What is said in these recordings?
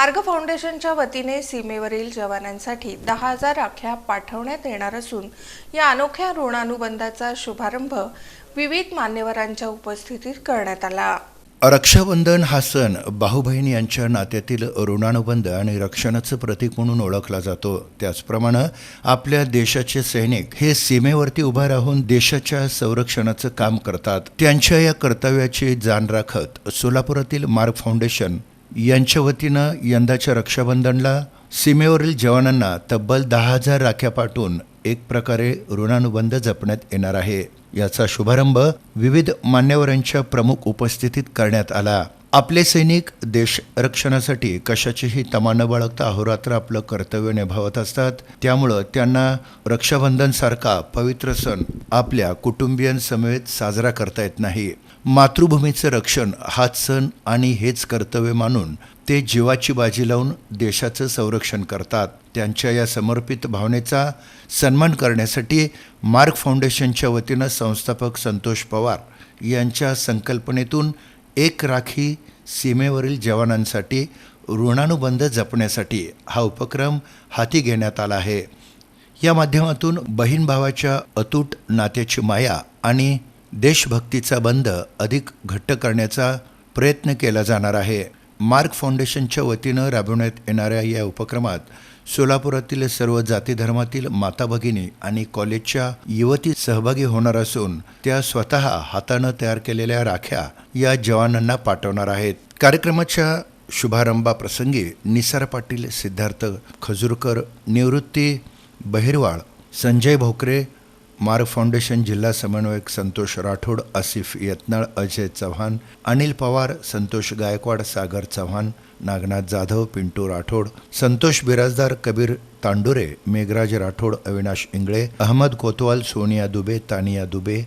मार्ग फाउंडेशनच्या वतीने सीमेवरील जवानांसाठी दहा हजार राख्या पाठवण्यात येणार असून या अनोख्या ऋणानुबंधाचा शुभारंभ विविध मान्यवरांच्या उपस्थितीत करण्यात आला. रक्षाबंधन हा सण भाऊ बहीण यांच्या नात्यातील ऋणानुबंध आणि रक्षणाचं प्रतीक म्हणून ओळखला जातो. त्याचप्रमाणे आपल्या देशाचे सैनिक हे सीमेवरती उभा राहून देशाच्या संरक्षणाचं काम करतात. त्यांच्या या कर्तव्याची जाण राखत सोलापुरातील मार्ग फाउंडेशन यांच्या वतीनं यंदाच्या रक्षाबंधनला सीमेवरील जवानांना तब्बल दहा हजार राख्या पाठवून एक प्रकारे ऋणानुबंध जपण्यात येणार आहे. याचा शुभारंभ विविध मान्यवरांच्या प्रमुख उपस्थितीत करण्यात आला. आपले सैनिक देश रक्षणासाठी कशाचीही तमा न बाळगता अहोरात्र आपलं कर्तव्य निभावत असतात. त्यामुळं त्यांना रक्षाबंधन सारखा पवित्र सण आपल्या कुटुंबियांसमवेत साजरा करता येत नाही. मातृभूमीचं रक्षण हाच सण आणि हेच कर्तव्य मानून ते जीवाची बाजी लावून देशाचं संरक्षण करतात. त्यांच्या या समर्पित भावनेचा सन्मान करण्यासाठी मार्क फाउंडेशनच्या वतीनं संस्थापक संतोष पवार यांच्या संकल्पनेतून एक राखी सीमेवरील जवानांसाठी ऋणानुबंध जपण्यासाठी हा उपक्रम हाती घेण्यात आला आहे. या माध्यमातून बहीण भावाच्या अतूट नात्याची माया आणि देशभक्तीचा बंध अधिक घट्ट करण्याचा प्रयत्न केला जाणार आहे. मार्क फाउंडेशनच्या वतीनं राबवण्यात येणाऱ्या या उपक्रमात सोलापुरातील सर्व जाती धर्मातील माता भगिनी आणि कॉलेजच्या युवती सहभागी होणार असून त्या स्वतः हातानं तयार केलेल्या राख्या या जवानांना पाठवणार आहेत. कार्यक्रमाच्या शुभारंभाप्रसंगी निसार पाटील सिद्धार्थ खजूरकर निवृत्ती बहिरवाळ संजय भोकरे मार्ग फाउंडेशन जिल्हा समन्वयक संतोष राठोड आसिफ यत्नाळ अजय चव्हाण अनिल पवार संतोष गायकवाड सागर चव्हाण नागनाथ जाधव पिंटू राठोड संतोष बिराजदार कबीर तांडुरे मेघराज राठोड अविनाश इंगळे अहमद कोतवाल सोनिया दुबे तानिया दुबे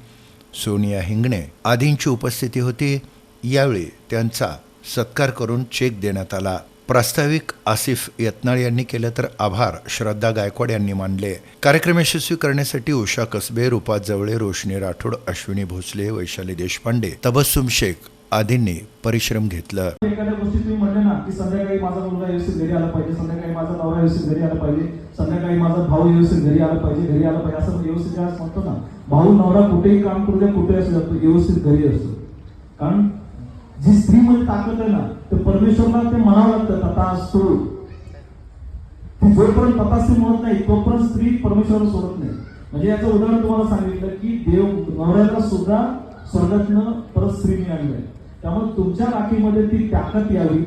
सोनिया हिंगणे आदींची उपस्थिती होती. यावेळी त्यांचा सत्कार करून चेक देण्यात आला. प्रास्ताविक आसिफ यत्नाळ यांनी केलं तर आभार श्रद्धा गायकवाड यांनी मानले. कार्यक्रम यशस्वी करण्यासाठी उषा कसबे रूपा जवळे रोशनी राठोड अश्विनी भोसले वैशाली देशपांडे तबस्सुम शेख आदींनी परिश्रम घेतलं. एखाद्या गोष्टी तुम्ही म्हणले ना की संध्याकाळी माझा मुलगा व्यवस्थित घरी आला पाहिजे संध्याकाळी माझा नवरा व्यवस्थित घरी आला पाहिजे संध्याकाळी माझा भाऊ व्यवस्थित घरी आला पाहिजे घरी आला पाहिजे असं व्यवस्थित म्हणतो ना भाऊ नवरा कुठेही काम करू द्या कुठे असू द्या व्यवस्थित घरी असतो. कारण जी स्त्री मध्ये ताकद आहे ना ते परमेश्वरला ते म्हणावं लागतं तथा असतो ती जोपर्यंत तथास्ती म्हणत नाही तोपर्यंत स्त्री परमेश्वराला सोडत नाही. म्हणजे याचं उदाहरण तुम्हाला सांगितलं की देव नवऱ्याला सुद्धा स्वर्गातनं परत स्त्री मिळाली आहे त्यामुळे तुमच्या राखीमध्ये ती ताकद यावी.